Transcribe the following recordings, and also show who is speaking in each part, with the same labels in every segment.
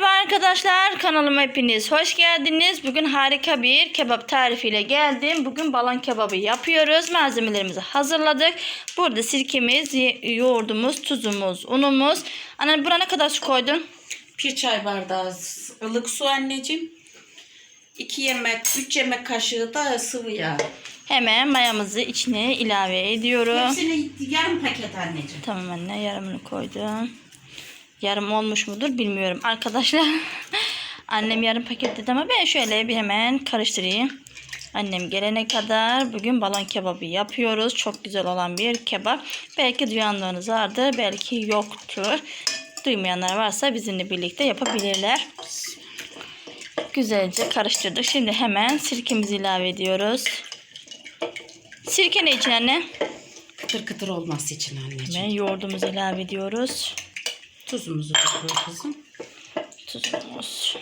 Speaker 1: Merhaba arkadaşlar kanalıma hepiniz hoş geldiniz. Bugün harika bir kebap tarifiyle geldim. Bugün balon kebabı yapıyoruz. Malzemelerimizi hazırladık. Burada sirkemiz, yoğurdumuz, tuzumuz, unumuz. Anne buraya ne kadar su koydun?
Speaker 2: Bir çay bardağı ılık su anneciğim. 2 yemek, 3 yemek kaşığı da sıvı yağ.
Speaker 1: Hemen mayamızı içine ilave ediyorum.
Speaker 2: Hepsini yarım paket anneciğim.
Speaker 1: Tamam anne yarımını koydum. Yarım olmuş mudur bilmiyorum arkadaşlar. Annem yarım paket dedi ama ben şöyle bir hemen karıştırayım. Annem gelene kadar bugün balon kebabı yapıyoruz. Çok güzel olan bir kebap. Belki duyanlarınız vardır, belki yoktur. Duymayanlar varsa bizimle birlikte yapabilirler. Güzelce karıştırdık. Şimdi hemen sirkemizi ilave ediyoruz. Sirke ne için anne?
Speaker 2: Kıtır kıtır olması için anneciğim.
Speaker 1: Hemen yoğurdumuzu ilave ediyoruz.
Speaker 2: Tuzumuzu da koy kızım.
Speaker 1: Tuzumuz.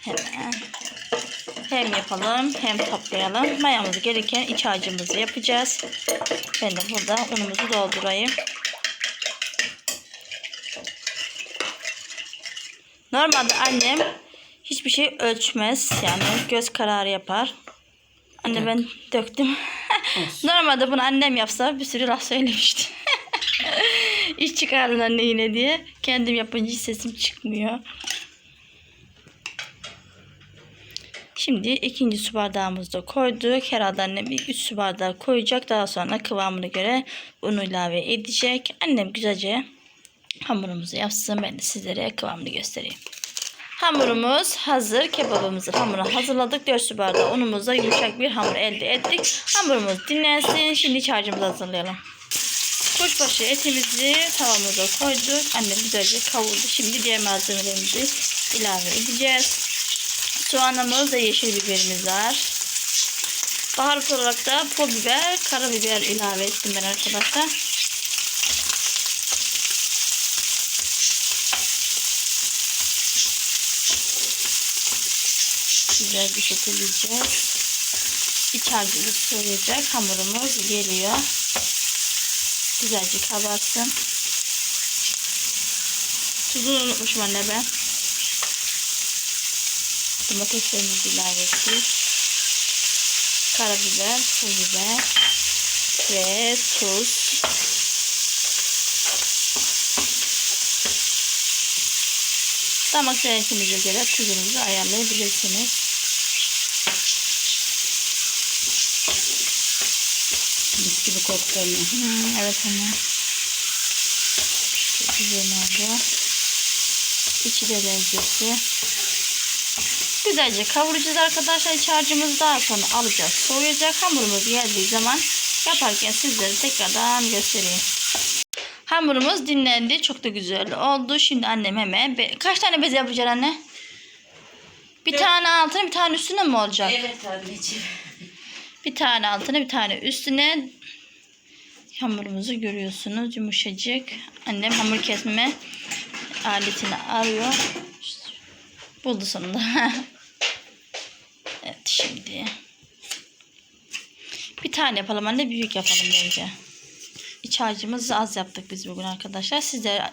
Speaker 1: Hemen hem yapalım hem toplayalım. Mayamız gereken iç harcımızı yapacağız. Ben de burada unumuzu doldurayım. Normalde annem hiçbir şey ölçmez. Yani göz kararı yapar. Anne ben döktüm. Normalde bunu annem yapsa bir sürü laf söylemişti. İş çıkardın anne yine diye. Kendim yapınca sesim çıkmıyor. Şimdi ikinci su bardağımızı da koyduk. Herhalde annem bir 3 su bardağı koyacak. Daha sonra kıvamına göre unu ilave edecek. Annem güzelce hamurumuzu yapsın. Ben de sizlere kıvamını göstereyim. Hamurumuz hazır. Kebabımızın hamurunu hazırladık. 4 su bardağı unumuzla yumuşak bir hamur elde ettik. Hamurumuz dinlensin. Şimdi iç harcımızı hazırlayalım. Kuşbaşı etimizi tavamıza koyduk. Annem güzelce kavurdu. Şimdi diğer malzemelerimizi ilave edeceğiz. Soğanımız ve yeşil biberimiz var. Baharat olarak da pul biber, karabiber ilave ettim ben arkadaşlar. Güzel bir şekilde yiyeceğiz. İç harcımız soğuyacak. Hamurumuz geliyor. Güzelce kabarsın. Tuzunu unutmuşum anne ben. Domateslerimizi ilave ettik. Karabiber, pul biber ve tuz. Damak zevkinize göre tuzunuzu ayarlayabilirsiniz.
Speaker 2: Mis gibi koktu anne.
Speaker 1: Hmm, evet anne. Çok güzel oldu. İçi de lezzetli. Güzelce kavuracağız arkadaşlar. İç harcımızı daha sonra alacağız. Soğuyacak. Hamurumuz geldiği zaman yaparken sizlere tekrardan göstereyim. Hamurumuz dinlendi. Çok da güzel oldu. Şimdi annem hemen be- kaç tane bez yapacaksın anne? Bir
Speaker 2: Dört.
Speaker 1: tane altına bir tane üstüne mi olacak?
Speaker 2: Evet anneciğim.
Speaker 1: Bir tane altına bir tane üstüne hamurumuzu görüyorsunuz yumuşacık. Annem hamur kesme aletini arıyor. Buldu sonunda. evet şimdi. Bir tane yapalım anne büyük yapalım bence. İç harcımızı az yaptık biz bugün arkadaşlar. Sizler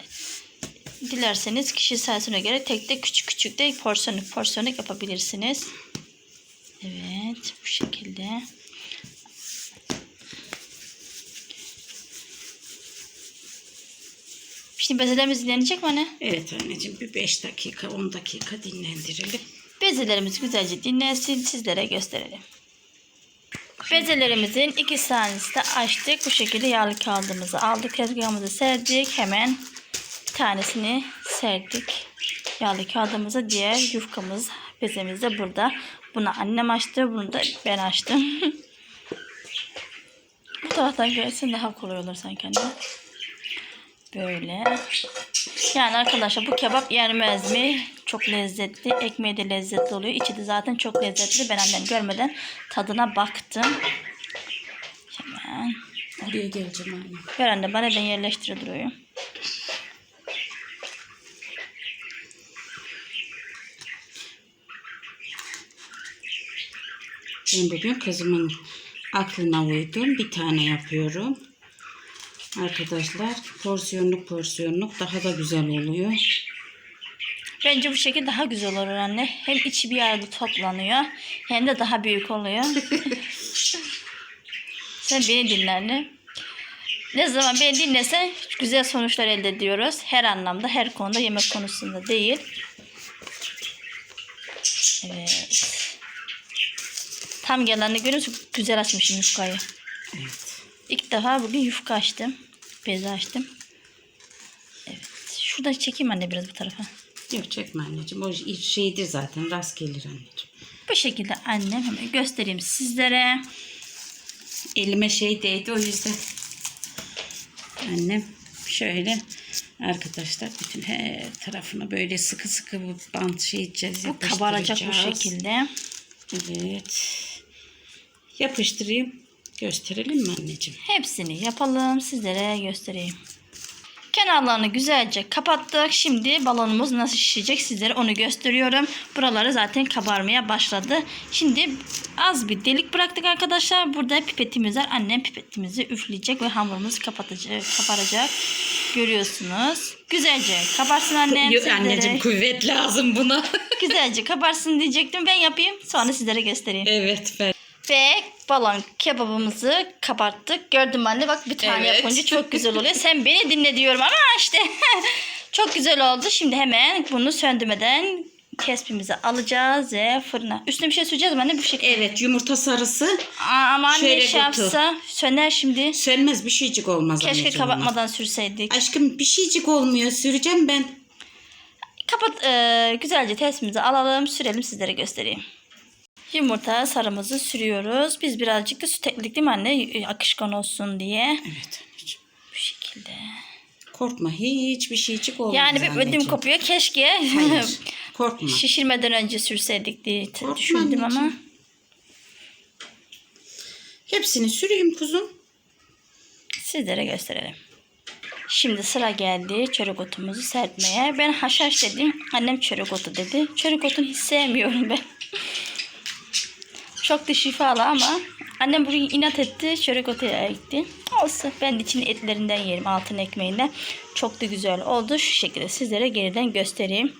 Speaker 1: dilerseniz kişi sayısına göre tek tek küçük küçük de porsiyonluk porsiyonluk yapabilirsiniz. Evet bu şekilde. Şimdi bezelerimiz dinlenecek mi anne?
Speaker 2: Evet anneciğim bir 5 dakika 10 dakika dinlendirelim.
Speaker 1: Bezelerimiz güzelce dinlensin sizlere gösterelim. Bezelerimizin iki tanesini de açtık. Bu şekilde yağlı kağıdımızı aldık. Tezgahımızı serdik. Hemen bir tanesini serdik. Yağlı kağıdımıza diğer yufkamız bezemiz de burada. Bunu annem açtı. Bunu da ben açtım. Bu taraftan gelsin daha kolay olur sanki anne. Böyle. Yani arkadaşlar bu kebap yenmez mi? Çok lezzetli. Ekmeği de lezzetli oluyor. İçi de zaten çok lezzetli. Ben annem görmeden tadına baktım. Hemen.
Speaker 2: Oraya geleceğim anne.
Speaker 1: Ver anne bana ben yerleştire duruyorum.
Speaker 2: Ben bugün kızımın aklına uydum. Bir tane yapıyorum. Arkadaşlar porsiyonluk porsiyonluk daha da güzel oluyor.
Speaker 1: Bence bu şekilde daha güzel olur anne. Hem içi bir yerde toplanıyor hem de daha büyük oluyor. Sen beni dinle anne. Ne zaman beni dinlesen güzel sonuçlar elde ediyoruz. Her anlamda, her konuda yemek konusunda değil. Evet. Tam gelenini görüyorsun. Güzel açmışım yufkayı.
Speaker 2: Evet.
Speaker 1: İlk defa bugün yufka açtım. Bezi açtım. Evet. Şuradan çekeyim anne biraz bu tarafa.
Speaker 2: Yok çekme anneciğim. O şeydir zaten. Rast gelir anneciğim.
Speaker 1: Bu şekilde annem hemen göstereyim sizlere.
Speaker 2: Elime şey değdi o yüzden. Annem şöyle arkadaşlar bütün her tarafına böyle sıkı sıkı bu bant şey edeceğiz.
Speaker 1: Bu kabaracak bu şekilde.
Speaker 2: Evet. Yapıştırayım. Gösterelim mi anneciğim?
Speaker 1: Hepsini yapalım sizlere göstereyim. Kenarlarını güzelce kapattık. Şimdi balonumuz nasıl şişecek sizlere onu gösteriyorum. Buraları zaten kabarmaya başladı. Şimdi az bir delik bıraktık arkadaşlar. Burada pipetimiz var. Annem pipetimizi üfleyecek ve hamurumuzu kapatacak, kaparacak. Görüyorsunuz. Güzelce kabarsın annem.
Speaker 2: Yok,
Speaker 1: sizlere.
Speaker 2: anneciğim kuvvet lazım buna.
Speaker 1: Güzelce kabarsın diyecektim. Ben yapayım. Sonra sizlere göstereyim.
Speaker 2: evet ben.
Speaker 1: Ve balon kebabımızı kabarttık. Gördüm anne bak bir tane
Speaker 2: Evet.
Speaker 1: yapınca çok güzel oluyor. Sen beni dinle diyorum ama işte çok güzel oldu. Şimdi hemen bunu söndürmeden tespimizi alacağız ve fırına. Üstüne bir şey süreceğiz mi anne bu şekilde?
Speaker 2: Evet yumurta sarısı
Speaker 1: Aa, ama anne şey yapsa söner şimdi.
Speaker 2: sönmez bir şeycik olmaz
Speaker 1: Keşke
Speaker 2: ona.
Speaker 1: kapatmadan sürseydik.
Speaker 2: Aşkım bir şeycik olmuyor süreceğim ben.
Speaker 1: Kapat e, güzelce tespimizi alalım sürelim sizlere göstereyim. Yumurta sarımızı sürüyoruz. Biz birazcık da süt ekledik değil mi anne? Akışkan olsun diye.
Speaker 2: Evet anneciğim.
Speaker 1: Bu şekilde.
Speaker 2: Korkma hiçbir şeycik olmaz
Speaker 1: Yani bir ödüm
Speaker 2: anneciğim.
Speaker 1: kopuyor. Keşke
Speaker 2: Hayır korkma.
Speaker 1: şişirmeden önce sürseydik diye
Speaker 2: Korkma
Speaker 1: düşündüm ama.
Speaker 2: anneciğim. Hepsini süreyim kuzum.
Speaker 1: Sizlere gösterelim. Şimdi sıra geldi çörek otumuzu serpmeye. Ben haşhaş dedim. Annem çörek otu dedi. Çörek otunu hiç sevmiyorum ben. Çok da şifalı ama annem bugün inat etti. Çörek otu ekti. Olsun. Ben de içinin etlerinden yerim. Altın ekmeğinden. Çok da güzel oldu. Şu şekilde sizlere geriden göstereyim.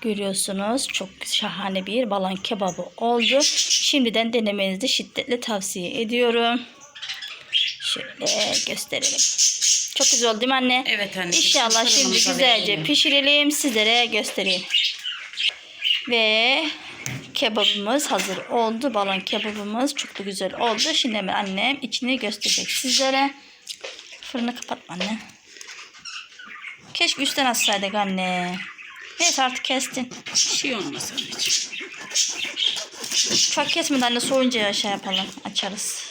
Speaker 1: Görüyorsunuz çok şahane bir balon kebabı oldu. Şimdiden denemenizi şiddetle tavsiye ediyorum. Şöyle gösterelim. Çok güzel oldu değil mi anne?
Speaker 2: Evet anne.
Speaker 1: İnşallah şimdi güzelce
Speaker 2: verelim.
Speaker 1: pişirelim sizlere göstereyim. Ve kebabımız hazır oldu. Balon kebabımız çok da güzel oldu. Şimdi hemen annem içini gösterecek sizlere. Fırını kapatma anne. Keşke üstten açsaydık anne. Neyse artık kestin.
Speaker 2: Bir şey olmaz anneciğim.
Speaker 1: Çok kesmeden anne soğuyunca şey yapalım. Açarız.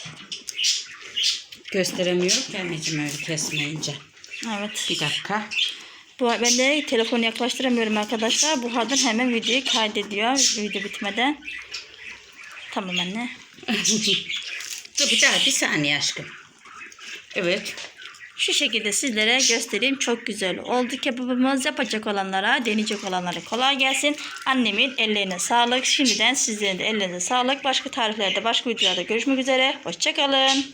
Speaker 2: Gösteremiyorum ki anneciğim öyle kesmeyince.
Speaker 1: Evet.
Speaker 2: Bir dakika.
Speaker 1: Bu, ben de telefonu yaklaştıramıyorum arkadaşlar. Buhardan hemen videoyu kaydediyor. Video bitmeden. Tamam anne.
Speaker 2: Dur bir daha bir saniye aşkım. Evet.
Speaker 1: Şu şekilde sizlere göstereyim. Çok güzel oldu kebabımız. Yapacak olanlara, deneyecek olanlara kolay gelsin. Annemin ellerine sağlık. Şimdiden sizlerin de ellerine sağlık. Başka tariflerde, başka videolarda görüşmek üzere. Hoşçakalın.